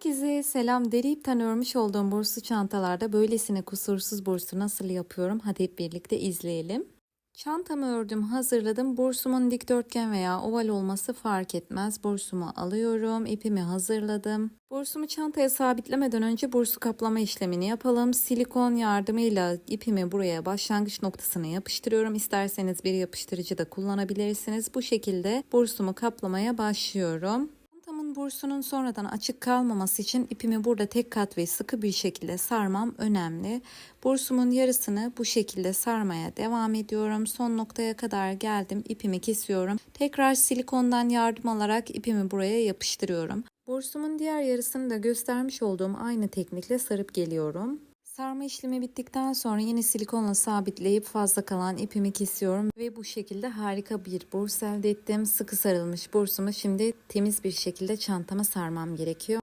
Herkese selam derip tanıyormuş olduğum burslu çantalarda böylesine kusursuz bursu nasıl yapıyorum? Hadi hep birlikte izleyelim. Çantamı ördüm, hazırladım. Bursumun dikdörtgen veya oval olması fark etmez. Bursumu alıyorum, ipimi hazırladım. Bursumu çantaya sabitlemeden önce bursu kaplama işlemini yapalım. Silikon yardımıyla ipimi buraya başlangıç noktasına yapıştırıyorum. İsterseniz bir yapıştırıcı da kullanabilirsiniz. Bu şekilde bursumu kaplamaya başlıyorum. Bursunun sonradan açık kalmaması için ipimi burada tek kat ve sıkı bir şekilde sarmam önemli. Bursumun yarısını bu şekilde sarmaya devam ediyorum. Son noktaya kadar geldim. İpimi kesiyorum. Tekrar silikondan yardım alarak ipimi buraya yapıştırıyorum. Bursumun diğer yarısını da göstermiş olduğum aynı teknikle sarıp geliyorum. Sarma işlemi bittikten sonra yine silikonla sabitleyip fazla kalan ipimi kesiyorum ve bu şekilde harika bir burs elde ettim. Sıkı sarılmış bursumu şimdi temiz bir şekilde çantama sarmam gerekiyor.